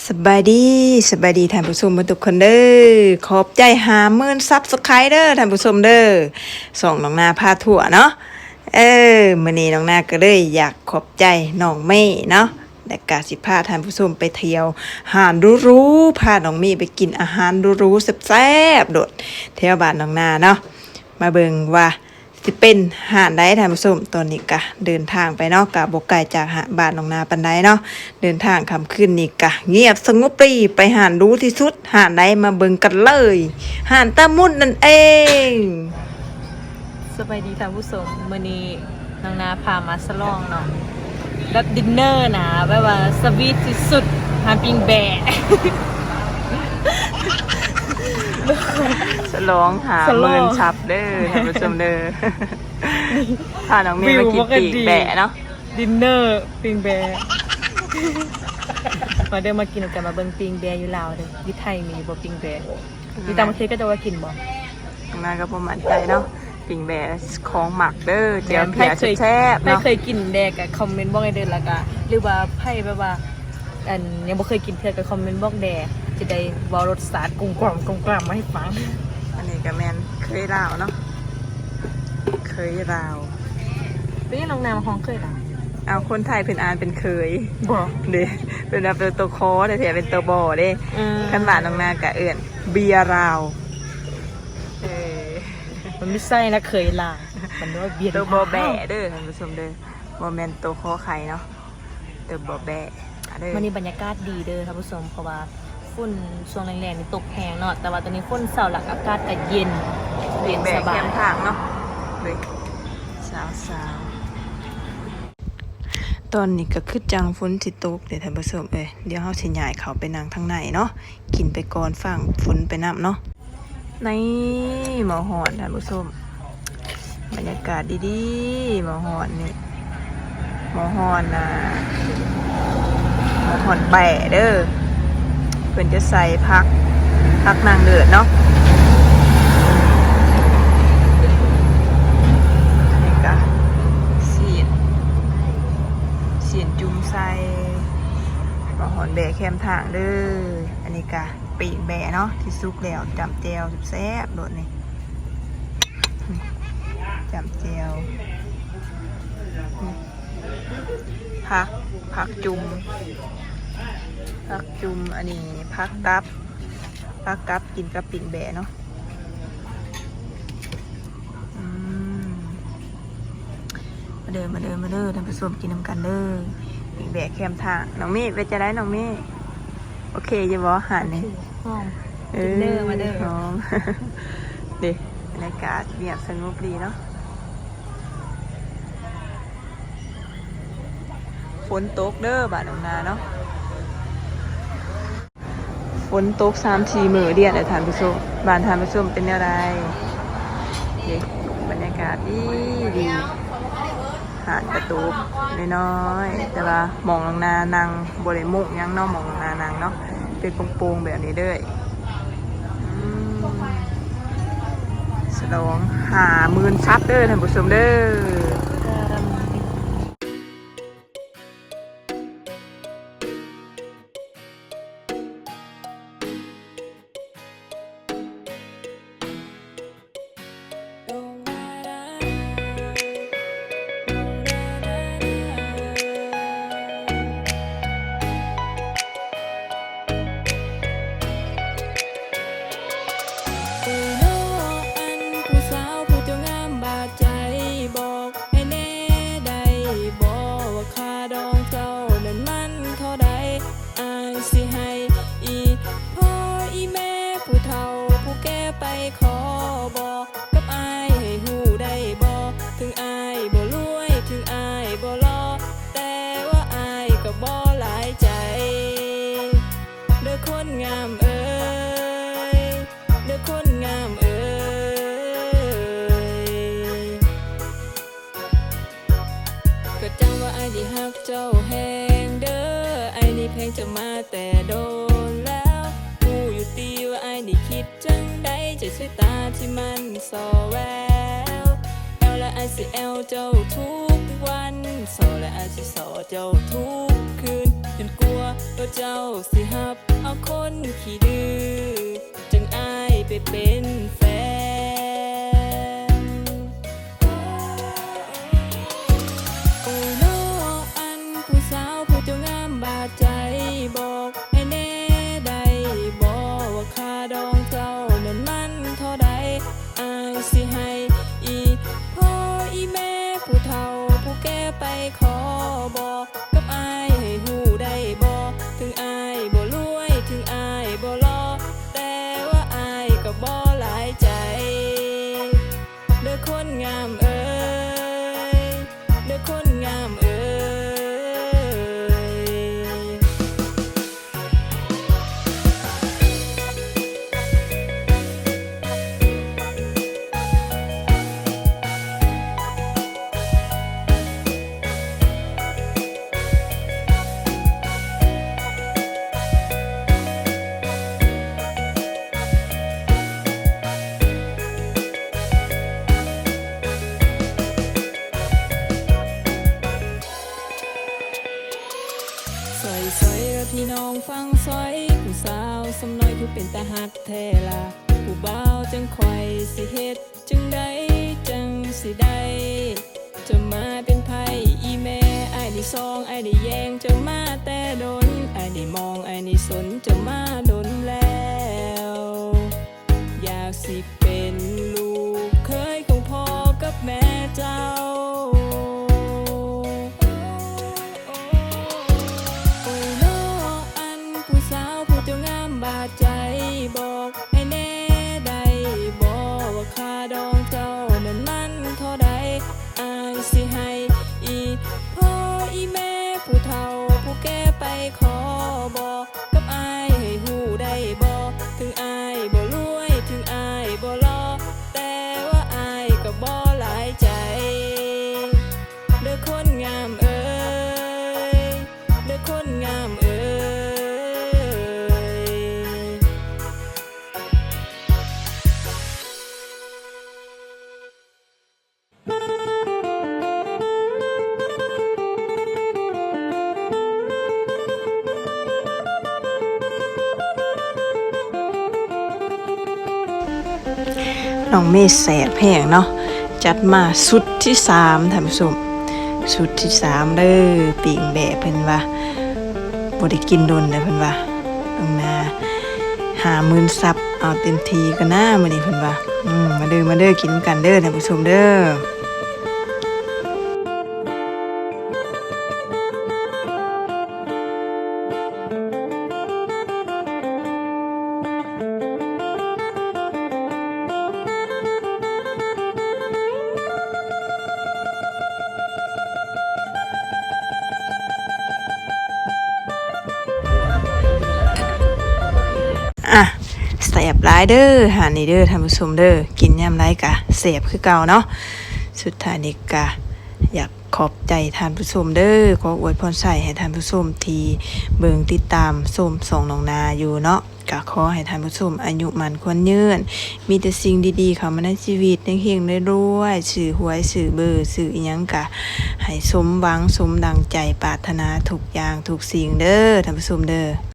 สบายดีสบายดีท่านผู้ชมทุกคนเด้อขอบใจหาหมื่นซับสไครเด้อท่านผู้ชมเด้อส่งน้องนาพาถั่วเนาะเออมื้อนี้น้องนาก็เลยอยากขอบใจน้องเม่เนาะและกาสิพาท่านผู้ชมไปเที่ยวหานรู้ๆพาน้องเม่ไปกินอาหารรู้ๆแซ่บๆโดดแถวบ้านน้องนาเนาะมาเบิ่งว่า สิเป็นหาดได้ท่านผู้ชมตอนนี้กะเดินทางไปเนาะกะบกไก่จากหาดบ้านหนองนาปันไดเนาะเดินทางคำขึ้นนี่กะเงียบสงบปรีไปหาดรู้ที่สุดหาดได้มาเบิ่งกันเลยหาดตามุดนั่นเองสบายดีท่านผู้ชมมื้อนี้น้องนาพามาสลองเนาะแบบดินเนอร์นะแบบว่าสวีทที่สุดหาปิงแบะ สลองหาสลอง เมินชับเด้อท่านผู้ชมเด้อพาน้องเมย์มากินปีกแบะเนาะดินเนอร์ปิงแบะมาเดินมากินกันมาเบิ่งปิงแบะอยู่ลาวเด้ออยู่ไทยมีบ่ปิงแบะอยู่ต่างประเทศก็จะว่ากินบ่น้องนาก็ประมาณใจเนาะปิงแบะของหมักเด้อเจียวเพียแซ่บๆไม่เนาะเคยกินแดกอะคอมเมนต์บอกไอเดินและกะหรือว่าไพ่แบบว่าอันยังบ่เคยกินเทื่อกับคอมเมนต์บอกแดก จะได้เวารสชาติกลมกล่อมกลมกล่อมมาให้ฟัง อันนี้ก็แมนเคยลาวเนาะเคยลาวเป็นยังน้องนามห้องเคยล่ะเอาคนไทยเป็นอ่านเป็นเคยบ่เด้เป็นแบบตัวคอแต่แถมเป็นตัวบอเด้เออขันบาทน้องนากะเอื่นเบียร์ราวเออมันไม่ใช่นะเคยล่ะมันว่าเบียร์ตัวบอแบะเด้อท่านผู้ชมเด้อโมเมนตัวคอไข่เนาะตัวบอแบะอะเด้อวันนี้บรรยากาศดีเด้อท่านผู้ชมเพราะว่า ฝุ่นช่วงแรงๆนี่ตกแหงเนาะแต่ว่าตอนนี้ฝุ่นเสาหลักอากาศก็เย็นเย็นแบะสบาแยมทางเนาะเลยสาวสาวตอนนี้ก็คือจังฝนสิตกเดี๋ยวท่านผู้ชมเอ้ยเดี๋ยวเฮาสิย้ายเขาไปนั่งทางในเนาะกินไปก่อนฟังฝนไปนํเนาะในหมอหอนท่านผู้ชมบรรยากาศดีๆหมอหอนนี่หมอหอนนะหมอหอนแปะเด้อ เพิ่นจะใส่พักพักนางเดือดเนาะนี่กะสีนสีนจุ่มใส่หมอหอนแบะแคมทางเด้ออันนี้กะปีกแบะเนาะที่ซุกแล้วจำเจวแซ่บโดดนี่จำเจียวพักพักจุ่ม พักจุ่มอันนี้พักกับพักกับกินกับปิ่งแบะเนาะอืมมาเดินมาเดินมาเดินท่านผู้ชมกินน้ำกันเด้อปิ่งแบะแคมทางน้องเมฆไปจะได้น้องเมฆโอเคอยังบอหันนี่หอมดินเนอร์มาเด้อพร้อมเด็บรรยากาศเงียบสงบดีเนาะฝนตกเด้อบ้านหนองนาเนาะ ฝนตกสามทีมือเดียนเลยทานผู้ชมบ้านทานผู้ชมเป็นอะไรเด็บรรยากาศดีดีหาดกระตูน้อยๆแต่ว่ามองหนองนานางบริมุกยังนาะหมองหนองนานางเนาะเป็นโปร่งๆแบบนี้เด้ออืมสลองหามื่นซับเด้อท่านผู้ชมเด้อ นี่ฮักเจ้าแหงเด้อไอ้นี่เพลงจะมาแต่โดนแล้วกูอยู่ตีว่าไอ้นี่คิดจังใดใจสายตาที่มันสอแววแอวและไอสิแอลเจ้าทุกวันโซและไอสิโซเจ้าทุกคืนจนกลัวว่าเจ้าสิหับเอาคนขี้ดื้อจึงอายไปเป็นแฟน แท้ละผู้บ่าวจังคอยสิเฮ็ดจึงได้จังสิได้จะมาเป็นไผอีแม่ไอ้ายนี่ซองไอ้ายนี่แยงจะมาแต่ดนไอ้ายนี่มองไอ้ายนี่สนจะมาดนแล้ว อยากสิเป็นลูกเคยของพ่อกับแม่เจ้า ว่า น้องเมฆแสบแพงเนาะจัดมาสุดที่สามท่านผู้ชมสุดที่สามเด้อปิงแบะเพิ่นว่าบ่ได้กินโดนเลยเพิ่นว่าต้องมาหาหมื่นซับเอาเต็มทีก็น่ามื้อนี้เพิ่นว่าอืมมาเด้อมาเด้อกินกันเด้อท่านผู้ชมเด้อ แสบหลายเด้อหานี่เด้อท่านผู้ชมเด้อกินยามไรกะแสบคือเก่าเนาะสุดท้ายนี้กะอยากขอบใจท่านผู้ชมเด้อขออวยพรใส่ให้ท่านผู้ชมทีเบิงติดตามชมส่องนองนาอยู่เนาะกะขอให้ท่านผู้ชมอายุมันควรยืนมีแต่สิ่งดีๆเข้ามาในชีวิตในเฮงได้รวยสื่อหวยสื่อเบอร์สื่ออิหยังกะให้สมหวังสมดังใจปรารถนาทุกอย่างทุกสิ่งเด้อท่านผู้ชมเด้อ